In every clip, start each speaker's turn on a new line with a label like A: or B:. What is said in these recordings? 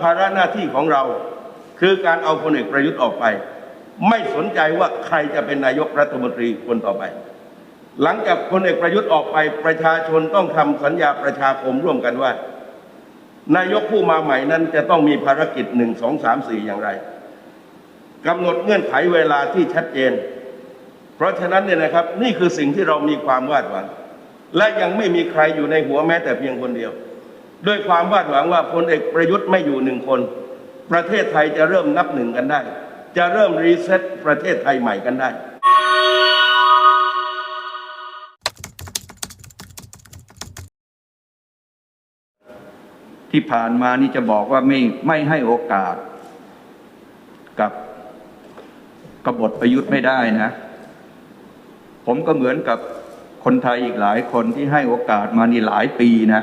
A: ภาระหน้าที่ของเรา คือการเอาพลเอกประยุทธ์ออกไป ไม่สนใจว่าใครจะเป็นนายกรัฐมนตรีคนต่อไป หลังจากพลเอกประยุทธ์ออกไปประชาชนต้องทำสัญญาประชาคมร่วมกันว่า นายกผู้มาใหม่นั้นจะต้องมีภารกิจหนึ่งสองสามสี่อย่างไรกำหนดเงื่อนไขเวลาที่ชัดเจน เพราะฉะนั้นเนี่ยนะครับนี่คือสิ่งที่เรามีความวาดหวัง และยังไม่มีใครอยู่ในหัวแม้แต่เพียงคนเดียว ด้วยความวาดหวังว่าพลเอกประยุทธ์ไม่อยู่หนึ่งคน ประเทศไทยจะเริ่มนับหนึ่งกันได้ จะเริ่มรีเซ็ตประเทศไทยใหม่กันได้
B: ที่ผ่านมานี่จะบอกว่าไม่ไม่ให้โอกาส กับกบฏประยุทธ์ไม่ได้นะ ผมก็เหมือนกับคนไทยอีกหลายคนที่ให้โอกาสมานี่หลายปีนะ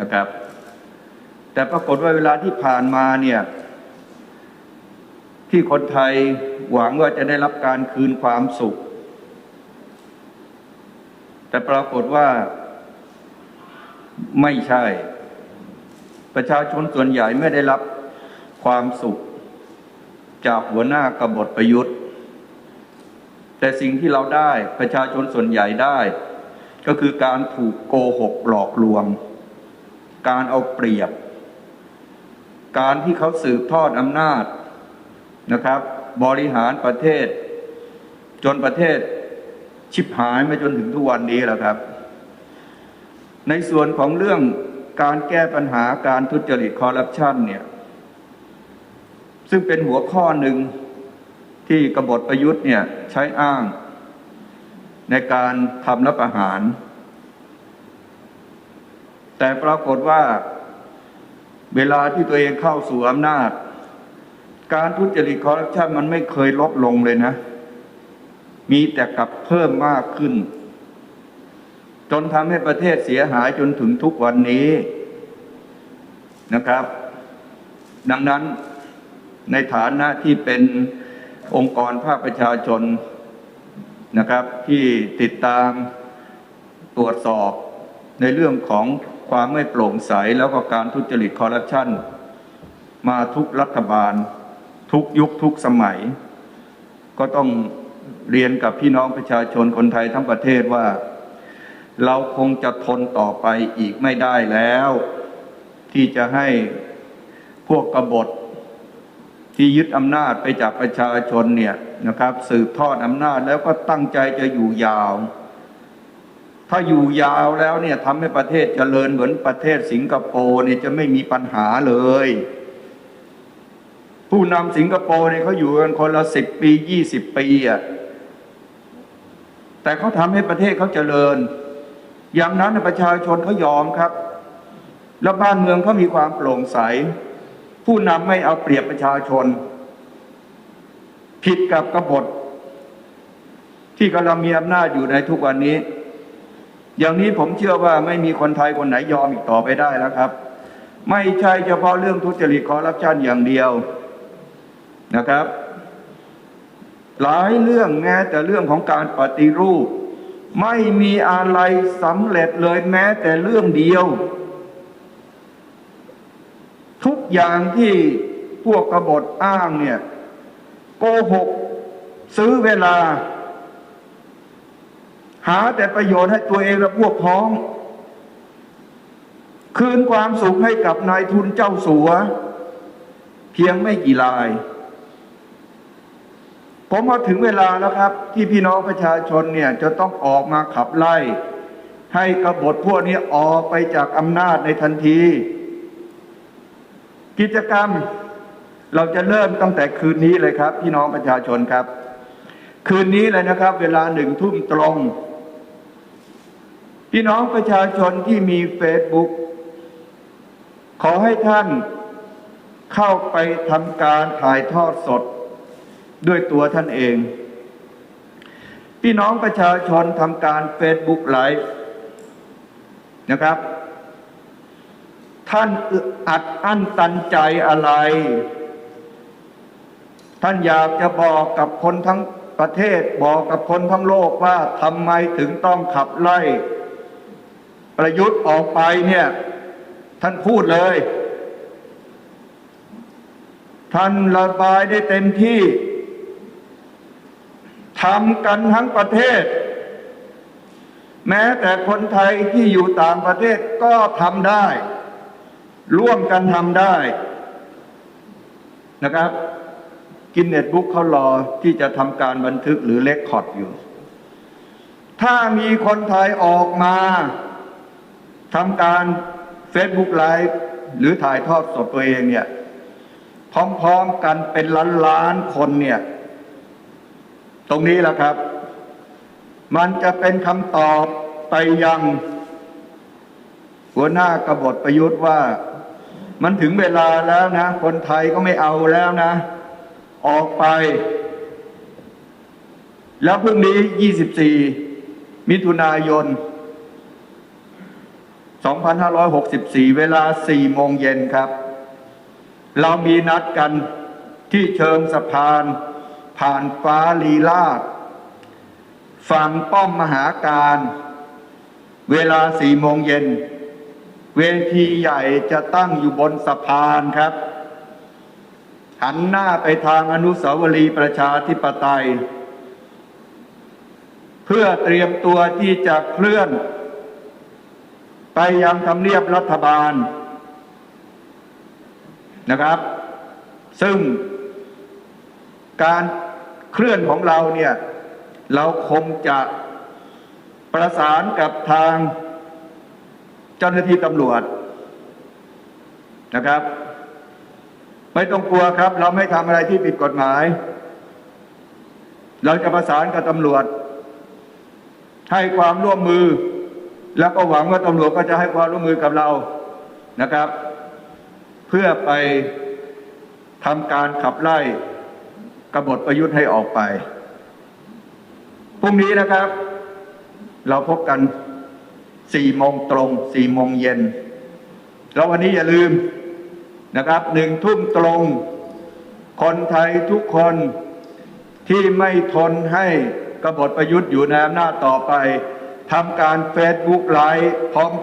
B: นะครับ แต่ปรากฏว่าเวลาที่ผ่านมาเนี่ยที่คนไทยหวังว่าจะได้รับการคืนความสุข แต่ปรากฏว่าไม่ใช่ ประชาชนส่วนใหญ่ไม่ได้รับความสุข จากหัวหน้ากบฏประยุทธ์ แต่สิ่งที่เราได้ประชาชนส่วนใหญ่ได้ ก็คือการถูกโกหกหลอกลวง การเอาเปรียบ การที่เขาสืบทอดอำนาจนะครับ บริหารประเทศ จนประเทศชิบหายมาจนถึงทุกวันนี้แหละครับ ในส่วนของเรื่องการแก้ปัญหาการทุจริตคอร์รัปชันเนี่ย ซึ่งเป็นหัวข้อหนึ่งที่กบฏประยุทธ์เนี่ยใช้อ้างในการทำรัฐประหาร แต่ปรากฏว่าเวลาที่ตัวเองเข้าสู่อำนาจ การทุจริตคอร์รัปชันมันไม่เคยลดลงเลยนะ มีแต่กลับเพิ่มมากขึ้น จนทำให้ประเทศเสียหายจนถึงทุกวันนี้นะครับ ดังนั้นในฐานะที่เป็นองค์กรภาคประชาชนนะครับ ที่ติดตามตรวจสอบในเรื่องของ ความไม่โปร่งใสแล้วก็การทุจริตคอร์รัปชันมาทุกรัฐบาล ทุกยุคทุกสมัย ก็ต้องเรียนกับพี่น้องประชาชนคนไทยทั้งประเทศว่า เราคงจะทนต่อไปอีกไม่ได้แล้ว ที่จะให้พวกกบฏที่ยึดอำนาจไปจากประชาชนเนี่ยนะครับ สืบทอดอำนาจแล้วก็ตั้งใจจะอยู่ยาว ถ้าอยู่ยาวแล้วเนี่ยทำให้ประเทศเจริญเหมือนประเทศสิงคโปร์เนี่ยจะไม่มีปัญหาเลย ผู้นำสิงคโปร์เนี่ยเขาอยู่กันคนละสิบปียี่สิบปีอะแต่เขาทำให้ประเทศเขาเจริญ อย่างนั้นประชาชนเขายอมครับ แล้วบ้านเมืองเขามีความโปร่งใส ผู้นำไม่เอาเปรียบประชาชน ผิดกับกบฏที่กำลังมีอำนาจอยู่ในทุกวันนี้ อย่างนี้ผมเชื่อว่าไม่มีคนไทยคนไหนยอมอีกต่อไปได้แล้วครับ ไม่ใช่เฉพาะเรื่องทุจริตคอร์รัปชันอย่างเดียวนะครับ หลายเรื่องแม้แต่เรื่องของการปฏิรูป ไม่มีอะไรสำเร็จเลยแม้แต่เรื่องเดียว ทุกอย่างที่พวกกบฏอ้างเนี่ยโกหกซื้อเวลา หาแต่ประโยชน์ให้ตัวเองและพวกพ้อง คืนความสุขให้กับนายทุนเจ้าสัว เพียงไม่กี่ลาย ผมมาถึงเวลาแล้วครับ ที่พี่น้องประชาชนเนี่ยจะต้องออกมาขับไล่ ให้กบฏพวกนี้ออกไปจากอำนาจในทันที กิจกรรมเราจะเริ่มตั้งแต่คืนนี้เลยครับ พี่น้องประชาชนครับ คืนนี้เลยนะครับ เวลาหนึ่งทุ่มตรง พี่น้องประชาชนที่มีเฟซบุ๊กขอให้ท่านเข้าไปทำการถ่ายทอดสดด้วยตัวท่านเอง พี่น้องประชาชนทำการเฟซบุ๊กไลฟ์นะครับ ท่านอัดอั้นตันใจอะไร ท่านอยากจะบอกกับคนทั้งประเทศบอกกับคนทั้งโลกว่าทำไมถึงต้องขับไล่ ประยุทธ์ออกไปเนี่ย ท่านพูดเลย ท่านระบายได้เต็มที่ทำกันทั้งประเทศ แม้แต่คนไทยที่อยู่ต่างประเทศก็ทำได้ ร่วมกันทำได้นะครับกินเน็ตบุ๊กเขารอที่จะทำการบันทึกหรือเลคคอร์ดอยู่ ถ้ามีคนไทยออกมา ทำการ Facebook ไลฟ์หรือถ่ายทอดสดตัวเองเนี่ยพร้อมๆกันเป็นล้านๆคนเนี่ย ตรงนี้แหละครับ มันจะเป็นคำตอบไปยัง หัวหน้ากบฏประยุทธ์ว่า มันถึงเวลาแล้วนะ คนไทยก็ไม่เอาแล้วนะ ออกไป แล้วพรุ่งนี้ 24 มิถุนายน 2564 เวลา 4 โมงเย็นครับ เรามีนัดกันที่เชิงสะพาน ผ่านฟ้าลีลาดฝั่งป้อมมหาการ เวลา 4 โมงเย็น เวทีใหญ่จะตั้งอยู่บนสะพานครับ หันหน้าไปทางอนุสาวรีย์ประชาธิปไตย เพื่อเตรียมตัวที่จะเคลื่อน ไปยังทำเนียบรัฐบาลนะครับ ซึ่งการเคลื่อนของเราเนี่ย เราคงจะประสานกับทางเจ้าหน้าที่ตำรวจนะครับ ไม่ต้องกลัวครับ เราไม่ทำอะไรที่ผิดกฎหมาย เราจะประสานกับตำรวจ ให้ความร่วมมือ แล้วก็หวังว่าตำรวจก็จะให้ความร่วมมือกับเรานะครับ เพื่อไปทำการขับไล่กบฏประยุทธ์ให้ออกไปพรุ่งนี้นะครับ เราพบกันสี่โมงตรงสี่โมงเย็น แล้ววันนี้อย่าลืมนะครับหนึ่งทุ่มตรง คนไทยทุกคนที่ไม่ทนให้กบฏประยุทธ์อยู่ในอำนาจต่อไป ทำการเฟซบุ๊กไลฟ์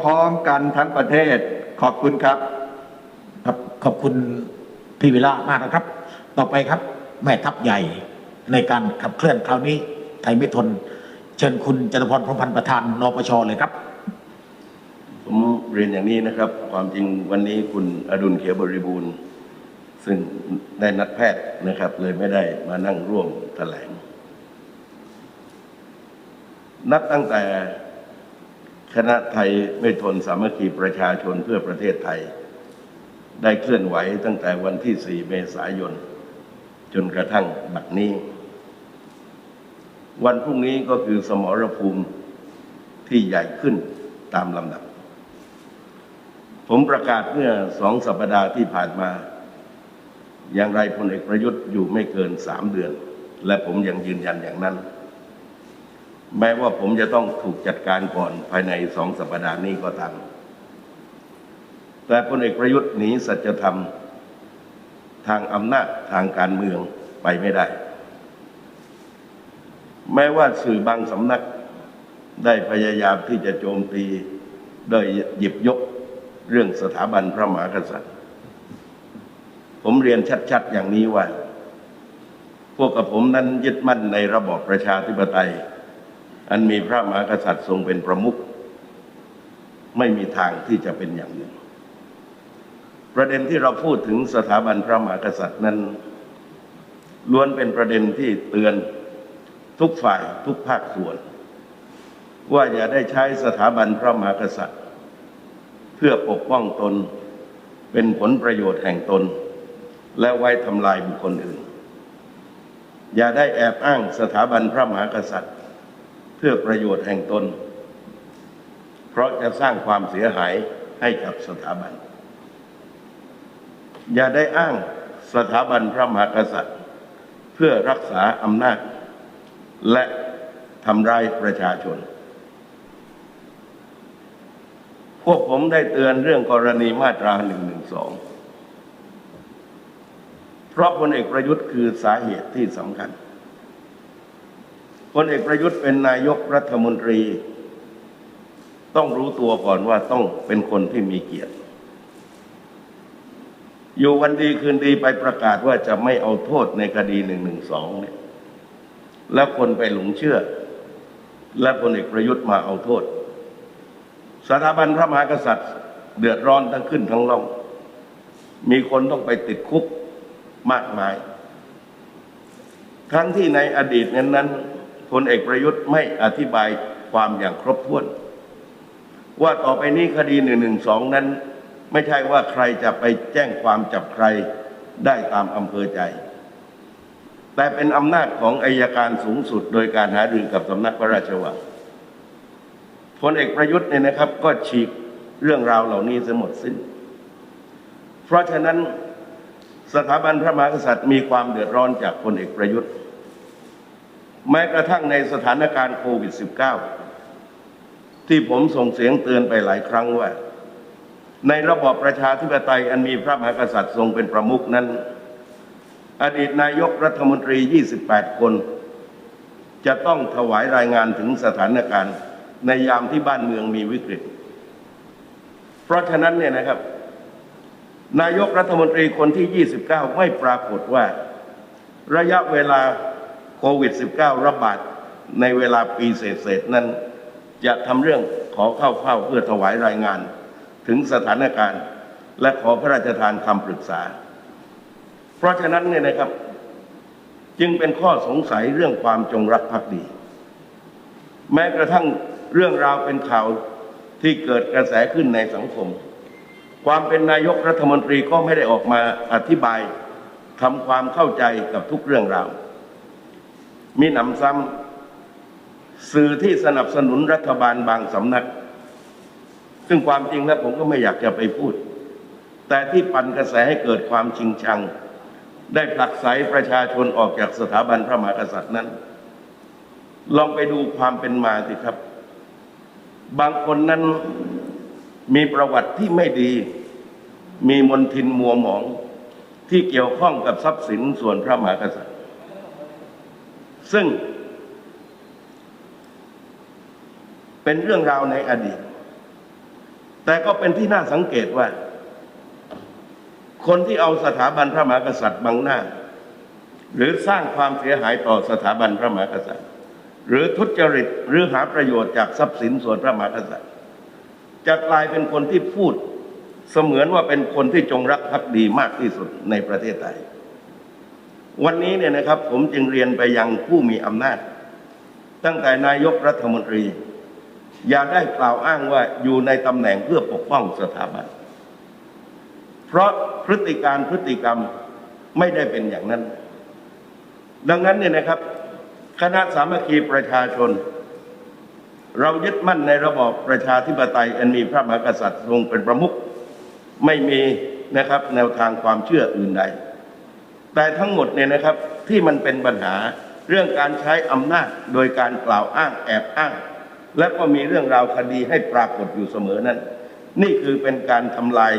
B: พร้อมๆกันทั้งประเทศ ขอบคุณครับ
C: ครับขอบคุณพี่วิระมากนะครับ ต่อไปครับ แม่ทัพใหญ่ในการขับเคลื่อนคราวนี้ไทยไม่ทน เชิญคุณจตุพรพรหมพันธ์ประธานนปชเลยครับ
A: ผมเรียนอย่างนี้นะครับ ความจริงวันนี้คุณอดุลเขียวบริบูรณ์ ซึ่งได้นัดแพทย์นะครับ เลยไม่ได้มานั่งร่วมแถลง นับตั้งแต่คณะไทยไม่ทนสามัคคีประชาชนเพื่อประเทศไทย ได้เคลื่อนไหวตั้งแต่วันที่ 4 เมษายน จนกระทั่งบัดนี้ วันพรุ่งนี้ก็คือสมรภูมิที่ใหญ่ขึ้นตามลำดับ ผมประกาศเมื่อสองสัปดาห์ที่ผ่านมา อย่างไรพลเอกประยุทธ์อยู่ไม่เกินสามเดือน และผมยังยืนยันอย่างนั้น แม้ว่าผมจะต้องถูกจัดการก่อนภายในสองสัปดาห์นี้ก็ตาม แต่พลเอกประยุทธ์หนีสัจธรรม ทางอำนาจทางการเมืองไปไม่ได้ แม้ว่าสื่อบางสำนักได้พยายามที่จะโจมตีโดยหยิบยกเรื่องสถาบันพระมหากษัตริย์ ผมเรียนชัดๆอย่างนี้ว่า พวกกับผมนั้นยึดมั่นในระบอบประชาธิปไตย อันมีพระมหากษัตริย์ทรงเป็นประมุขไม่มีทางที่จะเป็นอย่างอื่นประเด็นที่เราพูดถึงสถาบันพระมหากษัตริย์นั้น ล้วนเป็นประเด็นที่เตือนทุกฝ่ายทุกภาคส่วน ว่าอย่าได้ใช้สถาบันพระมหากษัตริย์ เพื่อปกป้องตนเป็นผลประโยชน์แห่งตน และไว้ทำลายบุคคลอื่น อย่าได้แอบอ้างสถาบันพระมหากษัตริย์ พื่อประโยชน์แห่งตน เพราะจะสร้างความเสียหายให้กับสถาบัน อย่าได้อ้างสถาบันพระมหากษัตริย์ เพื่อรักษาอำนาจ และทำร้ายประชาชน พวกผมได้เตือนเรื่องกรณีมาตรา1นึเพราะพลเอกประยุทธ์คือสาเหตุที่สำคัญ พลเอกประยุทธ์เป็นนายกรัฐมนตรี ต้องรู้ตัวก่อนว่าต้องเป็นคนที่มีเกียรติ อยู่วันดีคืนดีไปประกาศว่าจะไม่เอาโทษในคดีหนึ่งหนึ่งสองเนี่ย แล้วคนไปหลงเชื่อ และพลเอกประยุทธ์มาเอาโทษสถาบันพระมหากษัตริย์ เดือดร้อนทั้งขึ้นทั้งลงมีคนต้องไปติดคุกมากมาย ทั้งที่ในอดีตนั้นนั้น พลเอกประยุทธ์ไม่อธิบายความอย่างครบถ้วน ว่าต่อไปนี้คดีหนึ่งหนึ่งสองนั้น ไม่ใช่ว่าใครจะไปแจ้งความจับใครได้ตามอำเภอใจ แต่เป็นอำนาจของอายการสูงสุดโดยการหารือกับสำนักพระราชวังพลเอกประยุทธ์เนี่ยนะครับ ก็ฉีกเรื่องราวเหล่านี้เสียหมดสิ้น เพราะฉะนั้นสถาบันพระมหากษัตริย์มีความเดือดร้อนจากพลเอกประยุทธ์ แม้กระทั่งในสถานการณ์โควิด -19 ที่ผมส่งเสียงเตือนไปหลายครั้งว่า ในระบอบประชาธิปไตยอันมีพระมหากษัตริย์ทรงเป็นประมุขนั้น อดีตนายกรัฐมนตรี 28 คน จะต้องถวายรายงานถึงสถานการณ์ในยามที่บ้านเมืองมีวิกฤต เพราะฉะนั้นเนี่ยนะครับ นายกรัฐมนตรีคนที่ 29 ไม่ปรากฏว่าระยะเวลา โควิด -19 ระบาดในเวลาปีเศษๆนั้น จะทำเรื่องขอเข้าเฝ้าเพื่อถวายรายงาน ถึงสถานการณ์ และขอพระราชทานคำปรึกษา เพราะฉะนั้นเนี่ยนะครับ จึงเป็นข้อสงสัยเรื่องความจงรักภักดี แม้กระทั่งเรื่องราวเป็นข่าวที่เกิดกระแสขึ้นในสังคม ความเป็นนายกรัฐมนตรีก็ไม่ได้ออกมาอธิบายทำความเข้าใจกับทุกเรื่องราว มีหนำซ้ำสื่อที่สนับสนุนรัฐบาลบางสำนัก ซึ่งความจริงแล้วผมก็ไม่อยากจะไปพูด แต่ที่ปั่นกระแสให้เกิดความชิงชัง ได้ผลักไสประชาชนออกจากสถาบันพระมหากษัตริย์นั้น ลองไปดูความเป็นมาสิครับ บางคนนั้นมีประวัติที่ไม่ดี มีมนทินมัวหมองที่เกี่ยวข้องกับทรัพย์สินส่วนพระมหากษัตริย์ ซึ่ง เป็นเรื่องราวในอดีต แต่ก็เป็นที่น่าสังเกตว่า คนที่เอาสถาบันพระมหากษัตริย์บังหน้า หรือสร้างความเสียหายต่อสถาบันพระมหากษัตริย์ หรือทุจริตหรือหาประโยชน์จากทรัพย์สินส่วนพระมหากษัตริย์ จะกลายเป็นคนที่พูดเสมือนว่าเป็นคนที่จงรักภักดีมากที่สุดในประเทศไทย วันนี้เนี่ยนะครับผมจึงเรียนไปยังผู้มีอำนาจ ตั้งแต่นายกรัฐมนตรี อย่าได้กล่าวอ้างว่าอยู่ในตำแหน่งเพื่อปกป้องสถาบัน เพราะพฤติการพฤติกรรมไม่ได้เป็นอย่างนั้น ดังนั้นเนี่ยนะครับ คณะสามัคคีประชาชน เรายึดมั่นในระบอบประชาธิปไตยอันมีพระมหากษัตริย์ทรงเป็นประมุขไม่มีนะครับแนวทางความเชื่ออื่นใด แต่ทั้งหมดเนี่ยนะครับที่มันเป็นปัญหาเรื่องการใช้อำนาจโดยการกล่าวอ้างแอบอ้าง และก็มีเรื่องราวคดีให้ปรากฏอยู่เสมอนั้น นี่คือเป็นการทำลาย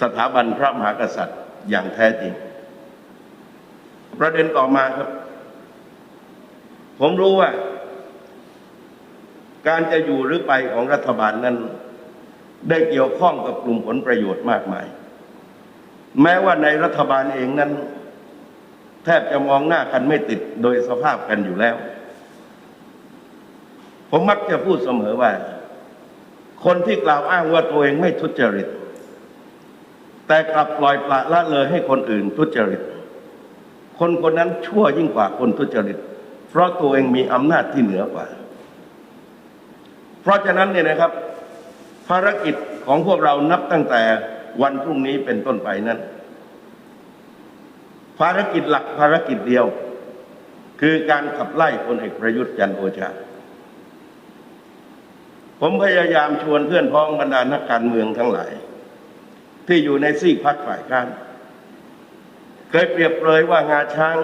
A: สถาบันพระมหากษัตริย์อย่างแท้จริง ประเด็นต่อมาครับ ผมรู้ว่า การจะอยู่หรือไปของรัฐบาลนั้น ได้เกี่ยวข้องกับกลุ่มผลประโยชน์มากมาย แม้ว่าในรัฐบาลเองนั้น ทบจะมองหน้ากันไม่ติดโดยสภาพกันอยู่แล้ว ผมมักจะพูดเสมอว่า คนที่กล่าวอ้างว่าตัวเองไม่ทุจริต แต่กลับปล่อยปละละเลยให้คนอื่นทุจริต คนคนนั้นชั่วยิ่งกว่าคนทุจริต เพราะตัวเองมีอำนาจที่เหนือกว่า เพราะฉะนั้นเนี่ยนะครับ ภารกิจของพวกเรานับตั้งแต่วันพรุ่งนี้เป็นต้นไปนั้น ภารกิจหลักภารกิจเดียว คือการขับไล่พลเอกประยุทธ์จันโอชา ผมพยายามชวนเพื่อนพ้องบรรดานักการเมืองทั้งหลาย ที่อยู่ในซีกพักฝ่ายค้านเคยเปรียบเลยว่างาช้าง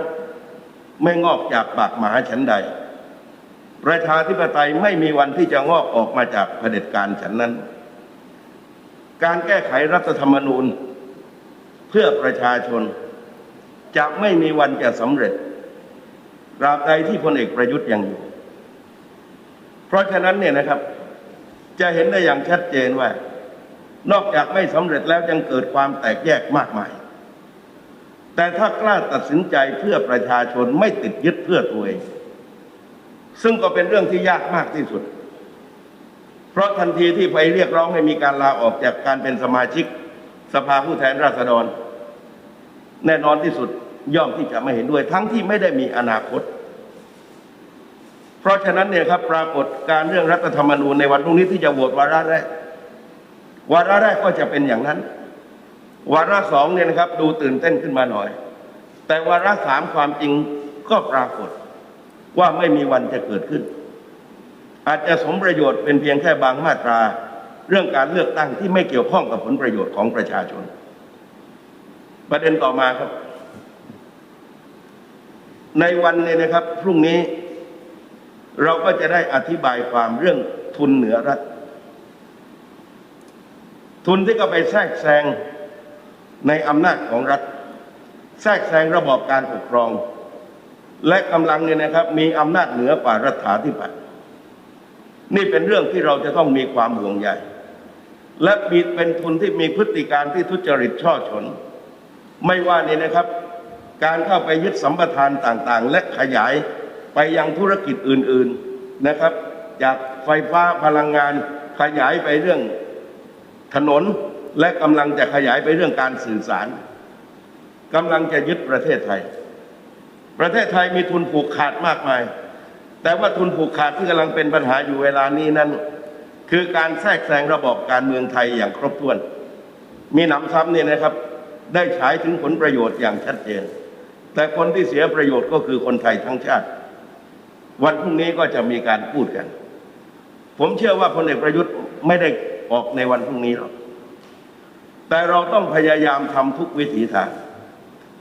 A: ไม่งอกจากปากหมาฉันใด ประชาธิปไตยไม่มีวันที่จะงอกออกมาจากเผด็จการฉันนั้น การแก้ไขรัฐธรรมนูญ เพื่อประชาชน จะไม่มีวันจะสำเร็จตราบใดที่พลเอกประยุทธ์ยังอยู่ เพราะฉะนั้นเนี่ยนะครับ จะเห็นได้อย่างชัดเจนว่า นอกจากไม่สำเร็จแล้วยังเกิดความแตกแยกมากมาย แต่ถ้ากล้าตัดสินใจเพื่อประชาชนไม่ติดยึดเพื่อตัวเองซึ่งก็เป็นเรื่องที่ยากมากที่สุด เพราะทันทีที่ไปเรียกร้องให้มีการลาออกจากการเป็นสมาชิก สภาผู้แทนราษฎร แน่นอนที่สุด ย่อมที่จะไม่เห็นด้วยทั้งที่ไม่ได้มีอนาคต เพราะฉะนั้นเนี่ยครับปรากฏการเรื่องรัฐธรรมนูญในวันพรุ่งนี้ที่จะโหวตวาระแรกวาระแรกก็จะเป็นอย่างนั้น วาระสองเนี่ยนะครับ ดูตื่นเต้นขึ้นมาหน่อย แต่วาระสามความจริงก็ปรากฏว่าไม่มีวันจะเกิดขึ้น อาจจะสมประโยชน์เป็นเพียงแค่บางมาตรา เรื่องการเลือกตั้งที่ไม่เกี่ยวข้องกับผลประโยชน์ของประชาชน ประเด็นต่อมาครับ ในวันนี้นะครับ พรุ่งนี้ เราก็จะได้อธิบายความเรื่องทุนเหนือรัฐ ทุนที่ก็ไปแทรกแซงในอำนาจของรัฐ แทรกแซงระบอบการปกครอง และกำลังเนี่ยนะครับ มีอำนาจเหนือกว่ารัฐาธิปัตย์นี่เป็นเรื่องที่เราจะต้องมีความห่วงใยและมีเป็นทุนที่มีพฤติการที่ทุจริตช่อฉนไม่ว่านี่นะครับ การเข้าไปยึดสัมปทานต่างๆ และขยายไปยังธุรกิจอื่นๆนะครับ จากไฟฟ้าพลังงานขยายไปเรื่องถนนและกำลังจะขยายไปเรื่องการสื่อสารกำลังจะยึดประเทศไทย ประเทศไทยมีทุนผูกขาดมากมาย แต่ว่าทุนผูกขาดที่กำลังเป็นปัญหาอยู่เวลานี้นั้น คือการแทรกแซงระบบการเมืองไทยอย่างครบถ้วน มีหนำซ้ำเนี่ยนะครับ ได้ฉายถึงผลประโยชน์อย่างชัดเจน แต่คนที่เสียประโยชน์ก็คือคนไทยทั้งชาติ วันพรุ่งนี้ก็จะมีการพูดกัน ผมเชื่อว่าพลเอกประยุทธ์ไม่ได้ออกในวันพรุ่งนี้หรอกแต่เราต้องพยายามทำทุกวิถีทาง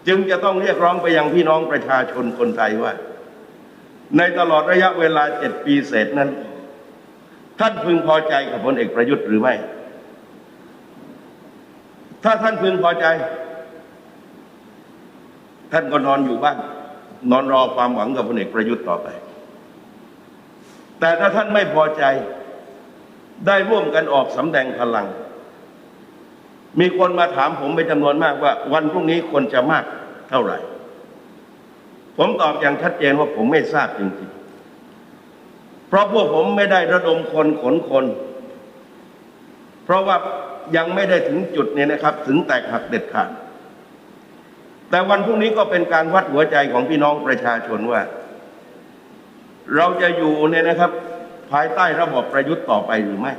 A: จึงจะต้องเรียกร้องไปยังพี่น้องประชาชนคนไทยว่า ในตลอดระยะเวลาเจ็ดปีเศษนั้น ท่านพึงพอใจกับพลเอกประยุทธ์หรือไม่ ถ้าท่านพึงพอใจ ท่านก็นอนอยู่บ้าน นอนรอความหวังกับพลเอกประยุทธ์ต่อไป แต่ถ้าท่านไม่พอใจได้ร่วมกันออกสำแดงพลัง มีคนมาถามผมเป็นจำนวนมากว่า วันพรุ่งนี้คนจะมากเท่าไหร่ ผมตอบอย่างชัดเจนว่าผมไม่ทราบจริงๆ เพราะพวกผมไม่ได้ระดมคนขนคน เพราะว่ายังไม่ได้ถึงจุดนี้นะครับ ถึงแตกหักเด็ดขาด แต่วันพรุ่งนี้ก็เป็นการวัดหัวใจของพี่น้องประชาชนว่า เราจะอยู่เนี่ยนะครับ ภายใต้ระบบประยุทธ์ต่อไปหรือไม่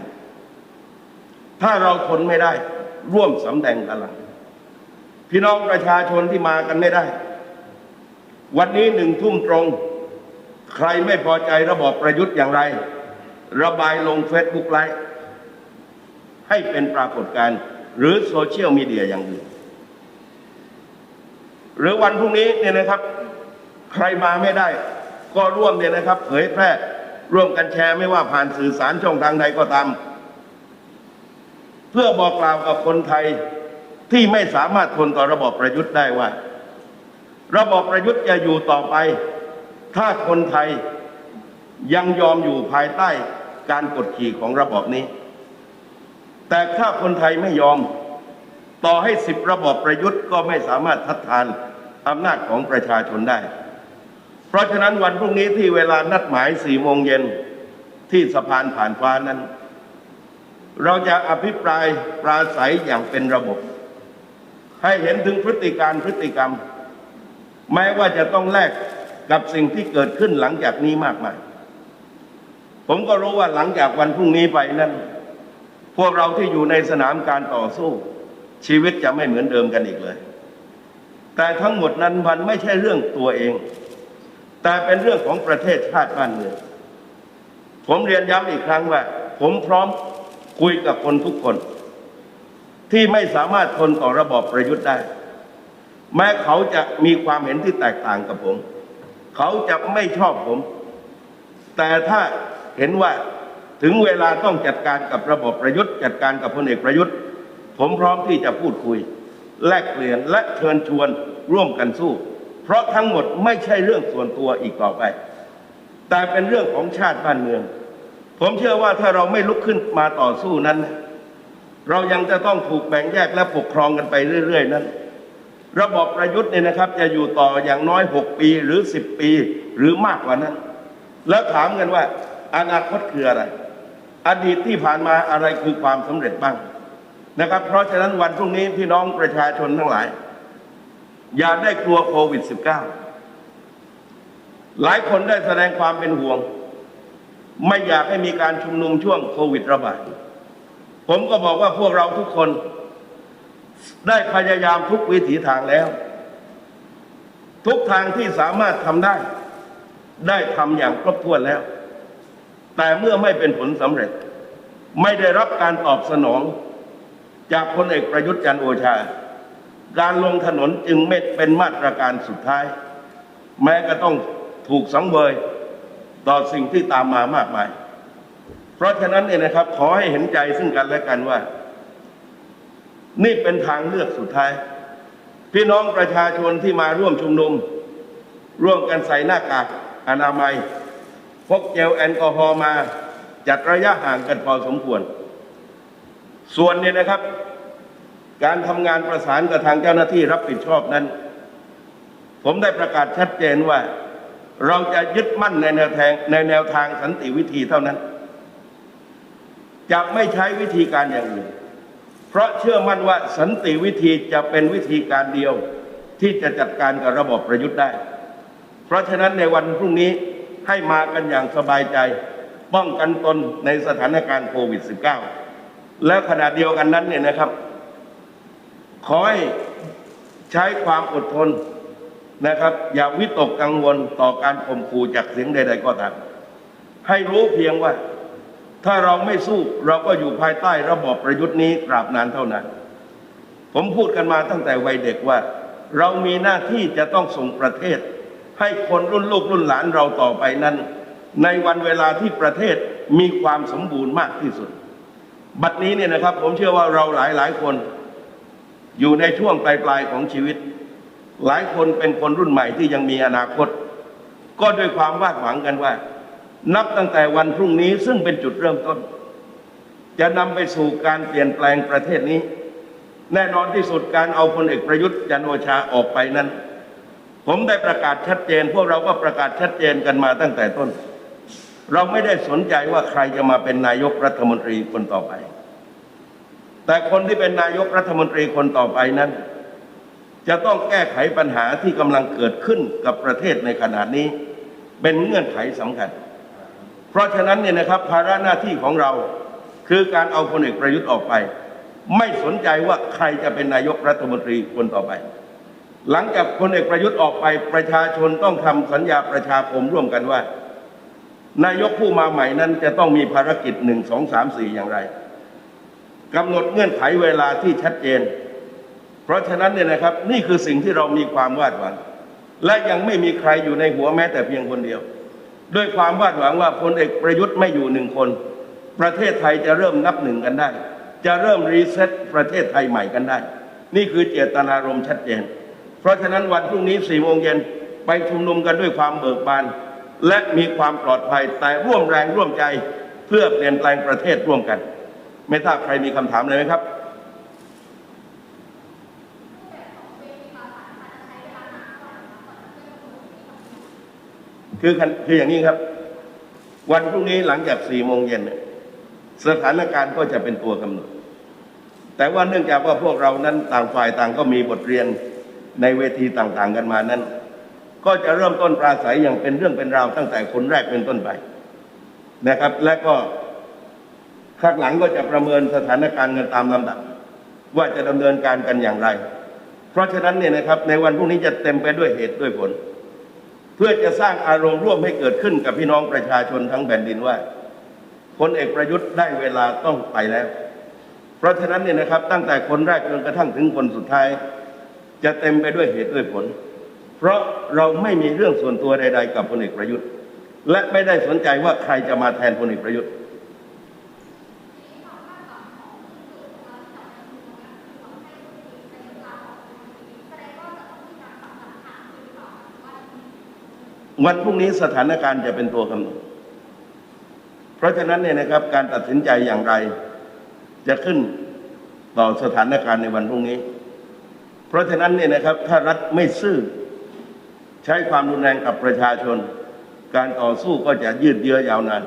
A: ถ้าเราทนไม่ได้ ร่วมสำแดงพลังพี่น้องประชาชนที่มากันไม่ได้ วันนี้หนึ่งทุ่มตรง ใครไม่พอใจระบบประยุทธ์อย่างไร ระบายลงเฟซบุ๊กไลฟ์ให้เป็นปรากฏการณ์หรือโซเชียลมีเดียอย่างอื่น หรือวันพรุ่งนี้เนี่ยนะครับ ใครมาไม่ได้ ก็ร่วมเนี่ยนะครับ เผยแพร่ร่วมกันแชร์ไม่ว่าผ่านสื่อสารช่องทางใดก็ตาม เพื่อบอกกล่าวกับคนไทยที่ไม่สามารถทนต่อระบอบประยุทธ์ได้ว่า ระบอบประยุทธ์จะอยู่ต่อไป ถ้าคนไทยยังยอมอยู่ภายใต้การกดขี่ของระบอบนี้ แต่ถ้าคนไทยไม่ยอม ต่อให้สิบระบอบประยุทธ์ก็ไม่สามารถทัดทานอำนาจของประชาชนได้ เพราะฉะนั้นวันพรุ่งนี้ที่เวลานัดหมายสี่โมงเย็นที่สะพานผ่านฟ้านั้น เราจะอภิปรายปราศัยอย่างเป็นระบบ ให้เห็นถึงพฤติการพฤติกรรม แม้ว่าจะต้องแลกกับสิ่งที่เกิดขึ้นหลังจากนี้มากมาย ผมก็รู้ว่าหลังจากวันพรุ่งนี้ไปนั้น พวกเราที่อยู่ในสนามการต่อสู้ ชีวิตจะไม่เหมือนเดิมกันอีกเลย แต่ทั้งหมดนั้นมันไม่ใช่เรื่องตัวเอง แต่เป็นเรื่องของประเทศชาติบ้านเมืองผมเรียนย้ำอีกครั้งว่า ผมพร้อมคุยกับคนทุกคน ที่ไม่สามารถทนต่อระบอบประยุทธ์ได้ แม้เขาจะมีความเห็นที่แตกต่างกับผม เขาจะไม่ชอบผม แต่ถ้าเห็นว่าถึงเวลาต้องจัดการกับระบบประยุทธ์ จัดการกับพลเอกประยุทธ์ ผมพร้อมที่จะพูดคุย แลกเปลี่ยนและเชิญชวนร่วมกันสู้ เพราะทั้งหมดไม่ใช่เรื่องส่วนตัวอีกต่อไป แต่เป็นเรื่องของชาติบ้านเมือง ผมเชื่อว่าถ้าเราไม่ลุกขึ้นมาต่อสู้นั้น เรายังจะต้องถูกแบ่งแยกและปกครองกันไปเรื่อย ๆ นั้น ระบอบประยุทธ์เนี่ยนะครับ จะอยู่ต่ออย่างน้อย 6 ปีหรือ 10 ปีหรือมากกว่านั้น แล้วถามกันว่าอนาคตคืออะไร อดีตที่ผ่านมาอะไรคือความสำเร็จบ้าง นะครับ เพราะฉะนั้นวันพรุ่งนี้พี่น้องประชาชนทั้งหลาย อย่าได้กลัวโควิด -19 หลายคนได้แสดงความเป็นห่วง ไม่อยากให้มีการชุมนุมช่วงโควิดระบาด ผมก็บอกว่าพวกเราทุกคน ได้พยายามทุกวิถีทางแล้ว ทุกทางที่สามารถทำได้ ได้ทำอย่างครบถ้วนแล้ว แต่เมื่อไม่เป็นผลสำเร็จ ไม่ได้รับการตอบสนอง จากพลเอกประยุทธ์จันโอชา การลงถนนจึงไม่เป็นมาตรการสุดท้าย แม้ก็ต้องถูกสังเวยต่อสิ่งที่ตามมามากมาย เพราะฉะนั้นเนี่ยนะครับ ขอให้เห็นใจซึ่งกันและกันว่า นี่เป็นทางเลือกสุดท้าย พี่น้องประชาชนที่มาร่วมชุมนุม ร่วมกันใส่หน้ากากอนามัยพกเจลแอลกอฮอล์มา จัดระยะห่างกันพอสมควร ส่วนเนี่ยนะครับ การทำงานประสานกับทางเจ้าหน้าที่รับผิดชอบนั้น ผมได้ประกาศชัดเจนว่า เราจะยึดมั่นในแนวทางในแนวทางสันติวิธีเท่านั้น จะไม่ใช้วิธีการอย่างอื่นเพราะเชื่อมั่นว่าสันติวิธีจะเป็นวิธีการเดียวที่จะจัดการกับระบบประยุทธ์ได้ เพราะฉะนั้นในวันพรุ่งนี้ให้มากันอย่างสบายใจ ป้องกันตนในสถานการณ์โควิด -19 แล้วขณะเดียวกันนั้นเนี่ยนะครับ ขอให้ใช้ความอดทนนะครับ อย่าวิตกกังวลต่อการข่มขู่จากเสียงใด ๆ ก็ตามให้รู้เพียงว่า ถ้าเราไม่สู้เราก็อยู่ภายใต้ระบอบประยุทธ์นี้ตราบนานเท่านั้น ผมพูดกันมาตั้งแต่วัยเด็กว่า เรามีหน้าที่จะต้องส่งประเทศ ให้คนรุ่นลูกรุ่นหลานเราต่อไปนั้น ในวันเวลาที่ประเทศมีความสมบูรณ์มากที่สุด บัดนี้เนี่ยนะครับ ผมเชื่อว่าเราหลายหลายคน อยู่ในช่วงปลายๆของชีวิต หลายคนเป็นคนรุ่นใหม่ที่ยังมีอนาคต ก็ด้วยความวาดหวังกันว่า นับตั้งแต่วันพรุ่งนี้ซึ่งเป็นจุดเริ่มต้น จะนำไปสู่การเปลี่ยนแปลงประเทศนี้ แน่นอนที่สุดการเอาพลเอกประยุทธ์จันโอชาออกไปนั้น ผมได้ประกาศชัดเจน พวกเราก็ประกาศชัดเจนกันมาตั้งแต่ต้น เราไม่ได้สนใจว่าใครจะมาเป็นนายกรัฐมนตรีคนต่อไป แต่คนที่เป็นนายกรัฐมนตรีคนต่อไปนั้น จะต้องแก้ไขปัญหาที่กำลังเกิดขึ้นกับประเทศในขณะนี้ เป็นเงื่อนไขสำคัญ เพราะฉะนั้นเนี่ยนะครับภาระหน้าที่ของเราคือการเอาพลเอกประยุทธ์ออกไป ไม่สนใจว่าใครจะเป็นนายกรัฐมนตรีคนต่อไป หลังจากพลเอกประยุทธ์ออกไปประชาชนต้องทำสัญญาประชาคมร่วมกันว่า นายกผู้มาใหม่นั้นจะต้องมีภารกิจหนึ่งสองสามสี่อย่างไรกำหนดเงื่อนไขเวลาที่ชัดเจน เพราะฉะนั้นเนี่ยนะครับนี่คือสิ่งที่เรามีความวาดหวัง และยังไม่มีใครอยู่ในหัวแม้แต่เพียงคนเดียว ด้วยความวาดหวังว่าพลเอกประยุทธ์ไม่อยู่หนึ่งคน ประเทศไทยจะเริ่มนับหนึ่งกันได้ จะเริ่มรีเซ็ตประเทศไทยใหม่กันได้ นี่คือเจตนารมณ์ชัดเจน เพราะฉะนั้นวันพรุ่งนี้สี่โมงเย็นไปชุมนุมกันด้วยความเบิกบาน และมีความปลอดภัยแต่ร่วมแรงร่วมใจเพื่อเปลี่ยนแปลงประเทศร่วมกัน ไม่ทราบใครมีคำถามเลยไหมครับคือคืออย่างนี้ครับ วันพรุ่งนี้หลังจากสี่โมงเย็นสถานการณ์ก็จะเป็นตัวกำหนด แต่ว่าเนื่องจากว่าพวกเรานั้นต่างฝ่ายต่างก็มีบทเรียนในเวทีต่าง ๆ กันมานั้น ก็จะเริ่มต้นปราศัยอย่างเป็นเรื่องเป็นราวตั้งแต่คนแรกเป็นต้นไปนะครับ และก็ข้างหลังก็จะประเมินสถานการณ์กันตามลำดับ ว่าจะดำเนินการกันอย่างไร เพราะฉะนั้นเนี่ยนะครับ ในวันพรุ่งนี้จะเต็มไปด้วยเหตุด้วยผล เพื่อจะสร้างอารมณ์ร่วมให้เกิดขึ้นกับพี่น้องประชาชนทั้งแผ่นดินว่าพลเอกประยุทธ์ได้เวลาต้องไปแล้ว เพราะฉะนั้นเนี่ยนะครับ ตั้งแต่คนแรกจนกระทั่งถึงคนสุดท้าย จะเต็มไปด้วยเหตุด้วยผล เพราะเราไม่มีเรื่องส่วนตัวใด ๆ กับพลเอกประยุทธ์ และไม่ได้สนใจว่าใครจะมาแทนพลเอกประยุทธ์ วันพรุ่งนี้สถานการณ์จะเป็นตัวกำหนดเพราะฉะนั้นเนี่ยนะครับ การตัดสินใจอย่างไร จะขึ้นต่อสถานการณ์ในวันพรุ่งนี้ เพราะฉะนั้นเนี่ยนะครับ ถ้ารัฐไม่ซื่อ ใช้ความรุนแรงกับประชาชน การต่อสู้ก็จะยืดเยื้อยาวนาน